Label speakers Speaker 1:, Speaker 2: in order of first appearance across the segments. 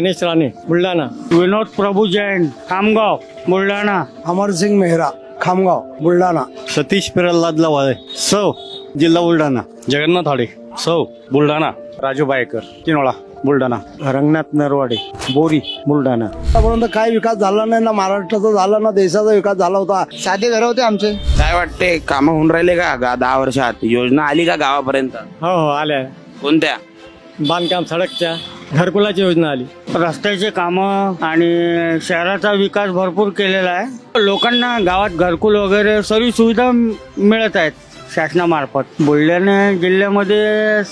Speaker 1: गणेश राणे बुलढाणा.
Speaker 2: विनोद प्रभू जैन खामगाव बुलढाणा.
Speaker 3: अमरसिंग मेहरा खामगाव बुलढाणा.
Speaker 1: सतीश प्रल्हाद लवाळे सौ जिल्हा बुलढाणा. जगन्नाथ हाडे सौ बुलढाणा. राजू बायकर किनोळा बुलढाणा. रंगनाथ नरवाडे बोरी बुलढाणा.
Speaker 3: आतापर्यंत काय विकास झाला नाही ना महाराष्ट्राचा झाला ना देशाचा विकास झाला होता. साधे घर होते आमचे.
Speaker 4: काय वाटते कामं होऊन राहिले का गा- दहा वर्षात? योजना आली का गावापर्यंत?
Speaker 1: हो हो आल्या.
Speaker 4: कोणत्या?
Speaker 1: बांधकाम सडकच्या. घरकुलाची योजना आली.
Speaker 2: रस्त्याचे कामं आणि शहराचा विकास भरपूर केलेला आहे. लोकांना गावात घरकुल वगैरे सर्व सुविधा मिळत आहेत शासनामार्फत. बुलढाणा जिल्ह्यामध्ये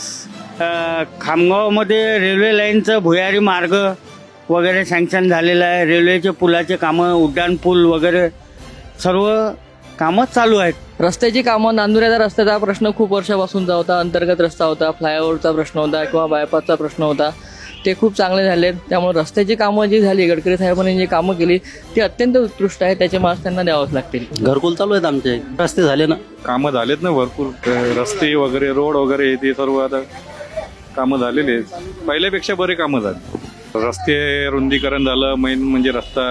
Speaker 2: खामगावमध्ये रेल्वे लाईनचं भुयारी मार्ग वगैरे सँक्शन झालेलं आहे. रेल्वेचे पुलाचे कामं उड्डाण पूल वगैरे सर्व कामं चालू आहेत.
Speaker 5: रस्त्याची कामं नांदुऱ्याचा रस्त्याचा प्रश्न खूप वर्षापासूनचा होता. अंतर्गत रस्ता होता फ्लायओव्हरचा प्रश्न होता किंवा बायपासचा प्रश्न होता. ते खूप चांगले झाले त्यामुळे रस्त्याची कामं जी झाली गडकरी साहेबांनी जी कामं केली ती अत्यंत उत्कृष्ट आहे. त्याचे मार्क्स त्यांना द्यावंच लागतील.
Speaker 1: घरकुल चालू आहेत आमचे. रस्ते झाले ना?
Speaker 6: कामं झालेत ना भरपूर. रस्ते वगैरे रोड वगैरे ते सर्व आता कामं झालेले आहेत. पहिल्यापेक्षा बरे कामं झाले. रस्ते रुंदीकरण झालं मेन म्हणजे रस्ता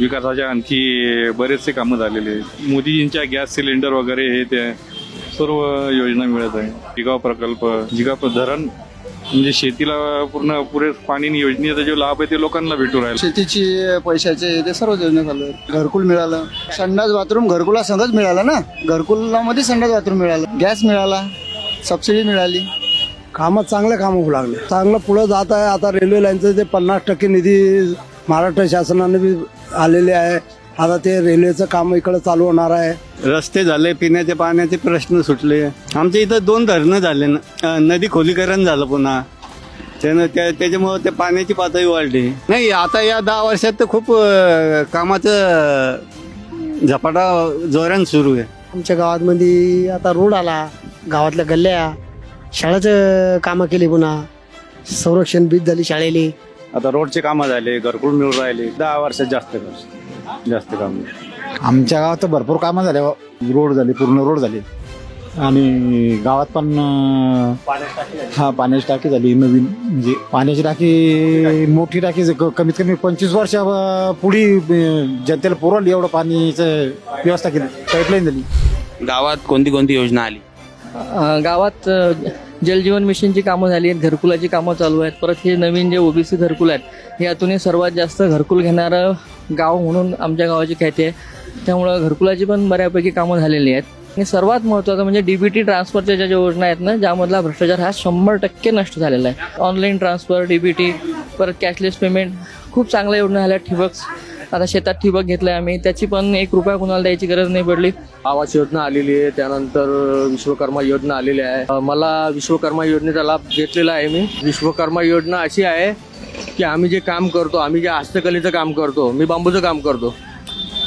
Speaker 6: विकासाच्या आणखी बरेचसे कामं झालेले आहेत. मोदीजींच्या गॅस सिलेंडर वगैरे हे ते सर्व योजना मिळत आहे. जिगाव प्रकल्प जिगाव धरण म्हणजे शेतीला पूर्ण पुरे पाणी योजनेचा जो लाभ आहे ते लोकांना भेटू राहिला.
Speaker 3: शेतीची पैशाचे ते सर्व योजना चालू आहेत. घरकुल मिळालं. संडास बाथरूम घरकुला संगच मिळालं ना? घरकुलामध्ये संडास बाथरूम मिळालं. गॅस मिळाला. सबसिडी मिळाली. कामं चांगले कामं होऊ लागले. चांगलं पुढं जात आहे. आता रेल्वे लाईनचं ते पन्नास टक्के निधी महाराष्ट्र शासनाने बी आलेले आहे. आता ते रेल्वेचं काम इकडं चालू होणार आहे.
Speaker 1: रस्ते झाले पिण्याच्या पाण्याचे प्रश्न सुटले. आमच्या इथं दोन धरणं झाले ना नदी खोलीकरण झालं पुन्हा. त्यानं त्या त्याच्यामुळं ते पाण्याची पातळी वाढली. नाही आता या दहा वर्षात तर खूप कामाचं झपाटा जोरान सुरू आहे.
Speaker 7: आमच्या गावामध्ये आता रोड आला गावातल्या गल्ल्या शाळेचं कामं केली पुन्हा. संरक्षण बीज झाली शाळेली.
Speaker 6: आता रोडचे कामं झाले घरकुल मिळून राहिले दहा वर्षात जास्त खर्च. जास्त काम
Speaker 8: आमच्या गावात तर भरपूर कामं झाले रोड झाले पूर्ण रोड झाले. आणि गावात पण हा पाण्याची टाकी झाली नवीन म्हणजे पाण्याची टाकी मोठी टाकी क- कमीत कमी पंचवीस वर्षा पुढे जनतेला पुरवली एवढं पाणीचं व्यवस्था केली पाईपलाईन झाली.
Speaker 4: गावात कोणती कोणती योजना आली?
Speaker 5: अं, गावात अं, जलजीवन मिशनची कामं झाली आहेत घरकुलाची कामं चालू आहेत. परत हे नवीन जे ओबीसी घरकुल आहेत हे यातूनही सर्वात जास्त घरकुल घेणारं गाव म्हणून आमच्या गावाची ख्याती आहे. त्यामुळं घरकुलाची पण बऱ्यापैकी कामं झालेली आहेत. आणि सर्वात महत्त्वाचं म्हणजे डीबीटी ट्रान्सफरच्या ज्या योजना आहेत ना ज्यामधला भ्रष्टाचार हा शंभर टक्के नष्ट झालेला आहे. ऑनलाईन ट्रान्सफर डीबीटी परत कॅशलेस पेमेंट खूप चांगल्या योजना झाल्या ठिबक आता शेतात ठिबक घेतलंय आम्ही. त्याची पण एक रुपया कुणाला द्यायची गरज नाही पडली.
Speaker 9: आवास योजना आलेली आहे. त्यानंतर विश्वकर्मा योजना आलेली आहे. मला विश्वकर्मा योजनेचा लाभ घेतलेला आहे मी. विश्वकर्मा योजना अशी आहे की आम्ही जे काम करतो आम्ही जे हस्तकलेचं काम करतो मी बांबूचं काम करतो.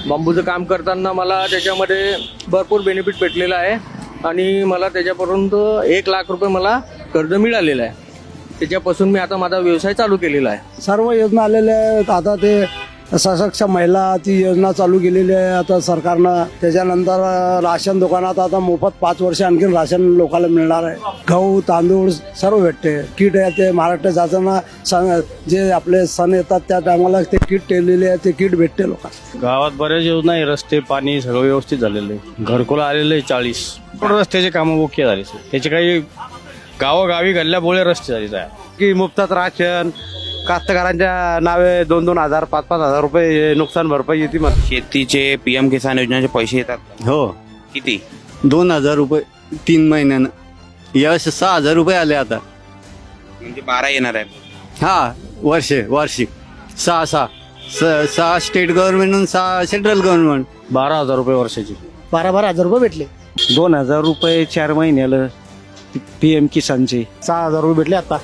Speaker 9: बांबूचं काम करताना मला त्याच्यामध्ये भरपूर बेनिफिट भेटलेला आहे. आणि मला त्याच्यापर्यंत एक लाख रुपये मला कर्ज मिळालेलं आहे. त्याच्यापासून मी आता माझा व्यवसाय चालू केलेला आहे.
Speaker 3: सर्व योजना आलेल्या आहेत. आता ते सशक्त महिला ती योजना चालू केलेली आहे. आता सरकारनं त्याच्यानंतर राशन दुकानात आता मोफत पाच वर्ष आणखीन राशन लोकांना मिळणार आहे. गहू तांदूळ सर्व भेटते. किट आहे ते महाराष्ट्र जाताना सण जे आपले सण येतात त्या टायमाला ते किट ठेवलेले आहे ते किट भेटते लोकांना.
Speaker 1: गावात बऱ्याच योजना आहे रस्ते पाणी सगळं व्यवस्थित झालेलं आहे. घरकुल आलेलं आहे चाळीस. रस्त्याचे कामं मुख्य झाले त्याचे काही गावोगावी घडल्यामुळे रस्ते झाले आहे.
Speaker 10: की मुफ्तात राशन कास्तकारांच्या नावे दोन दोन हजार पाच पाच हजार रुपये नुकसान भरपाई येते मग
Speaker 4: शेतीचे पीएम किसान योजनेचे पैसे येतात?
Speaker 1: हो.
Speaker 4: किती?
Speaker 1: दोन हजार रुपये तीन महिन्यानं. यावेळेस सहा हजार रुपये आले आता.
Speaker 4: म्हणजे बारा येणार आहे
Speaker 1: हा वर्षे वार्षिक. सहा सहा. स- सहा स्टेट गव्हर्नमेंट आणि सहा सेंट्रल गव्हर्नमेंट. बारा हजार रुपये वर्षाची.
Speaker 7: बारा बारा हजार रुपये भेटले.
Speaker 2: दोन हजार रुपये चार महिन्याला पी एम किसानचे.
Speaker 8: सहा हजार रुपये भेटले आता.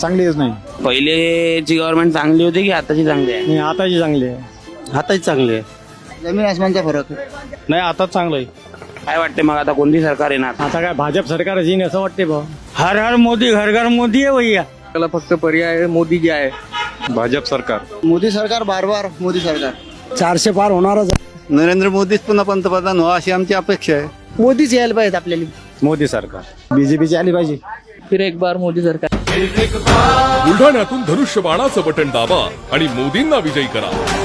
Speaker 8: चांगली योजना आहे
Speaker 4: पहिलेची गव्हर्नमेंट चांगली होती की आताची चांगली आहे?
Speaker 1: नाही आताची चांगली आहे. आताची चांगली आहे.
Speaker 3: जमीन आसमानचा फरक.
Speaker 1: नाही आता चांगलं आहे.
Speaker 4: काय वाटते मग आता कोणती सरकार येणार?
Speaker 1: आता काय भाजप सरकार येईन असं वाटते भाऊ.
Speaker 2: हर हर मोदी घर घर मोदी आहे भैया. त्याला फक्त पर्याय मोदी जे आहे.
Speaker 6: भाजप सरकार.
Speaker 3: मोदी सरकार बार बार मोदी सरकार. चारशे पार होणारच आहे.
Speaker 1: नरेंद्र मोदीच पुन्हा पंतप्रधान व्हा अशी आमची अपेक्षा आहे.
Speaker 7: मोदीच यायला पाहिजेत आपल्याला.
Speaker 1: मोदी सरकार.
Speaker 8: बीजेपीची आली पाहिजे.
Speaker 5: फिर एक बार मोदी सरकार.
Speaker 11: बुलढाण्यातून धनुष्यबाणाचं बटन दाबा आणि मोदींना विजयी करा.